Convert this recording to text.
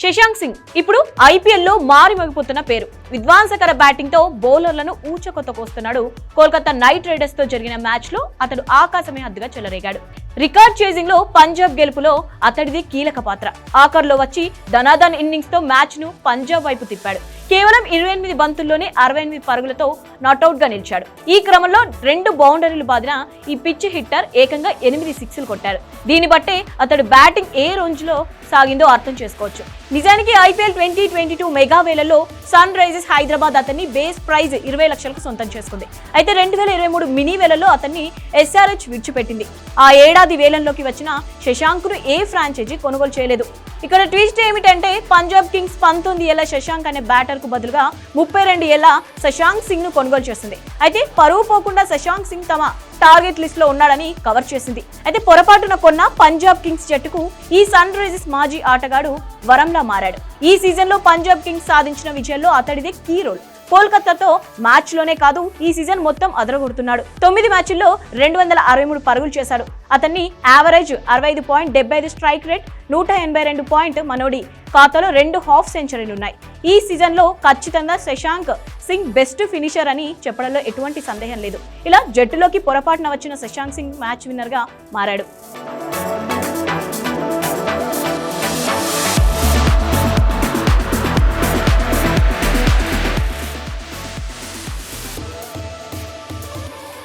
శశాంక్ సింగ్. ఇప్పుడు ఐపీఎల్లో మారిమోగిపోతున్న పేరు. విధ్వంసకర బ్యాటింగ్తో బౌలర్లను ఊచకొత్త కోస్తున్నాడు కోల్కతా నైట్ రైడర్స్తో జరిగిన మ్యాచ్లో అతడు ఆకాశమే హద్దుగా చెలరేగాడు. రికార్డ్ చేజింగ్లో పంజాబ్ గెలుపులో అతడిది కీలక పాత్ర. ఆఖర్లో వచ్చి ధనాధన్ ఇన్నింగ్స్తో మ్యాచ్ను పంజాబ్ వైపు తిప్పాడు. కేవలం ఇరవై ఎనిమిది బంతుల్లోనే అరవై ఎనిమిది పరుగులతో నాట్అవుట్గా నిలిచాడు. ఈ క్రమంలో రెండు బౌండరీలు బాదిన ఈ పిచ్ హిట్టర్ ఏకంగా ఎనిమిది సిక్స్లు కొట్టాడు దీన్ని బట్టే అతడు బ్యాటింగ్ ఏ రేంజ్లో సాగిందో అర్థం చేసుకోవచ్చు. నిజానికి IPL twenty twenty two mega వేలలో సన్ రైజర్స్ హైదరాబాద్ అతన్ని బేస్ ప్రైజ్ ఇరవై లక్షలకు సొంతం చేసుకుంది. అయితే రెండు వేల ఇరవై మూడు మినీ వేలలో అతన్ని ఎస్ఆర్హెచ్ విడిచిపెట్టింది. ఆ ఏడాది వేలంలోకి వచ్చిన శశాంక్ను ఏ ఫ్రాంచైజీ కొనుగోలు చేయలేదు. ఇక్కడ ట్విస్ట్ ఏమిటంటే పంజాబ్ కింగ్స్ పంతొమ్మిది ఏళ్ళ శశాంక్ అనే బ్యాటర్ కు బదులుగా ముప్పై రెండు ఏళ్ళ శశాంక్ సింగ్ను కొనుగోలు చేసింది. అయితే పరువు పోకుండా శశాంక్ సింగ్ తమ టార్గెట్ లిస్ట్లో ఉన్నాడని కవర్ చేసింది. అయితే పొరపాటున కొన్న పంజాబ్ కింగ్స్ జట్టుకు ఈ సన్ రైజర్స్ మాజీ ఆటగాడు వరంలా మారాడు. ఈ సీజన్లో పంజాబ్ కింగ్స్ సాధించిన విజయంలో అతడిదే కీ రోల్. కోల్కతాతో మ్యాచ్లోనే కాదు ఈ సీజన్ మొత్తం అదరగొడుతున్నాడు. తొమ్మిది మ్యాచ్ల్లో రెండు వందల అరవై మూడు పరుగులు చేశాడు. అతన్ని యావరేజ్ అరవై ఐదు పాయింట్ డెబ్బై ఐదు స్ట్రైక్ రేట్ నూట ఎనభై రెండు పాయింట్ మనోడి ఖాతాలో రెండు హాఫ్ సెంచరీలు ఉన్నాయి ఈ సీజన్లో ఖచ్చితంగా శశాంక్ సింగ్ బెస్ట్ ఫినిషర్ అని చెప్పడంలో ఎటువంటి సందేహం లేదు. ఇలా జట్టులోకి పొరపాటున వచ్చిన శశాంక్ సింగ్ మ్యాచ్ విన్నర్గా మారాడు.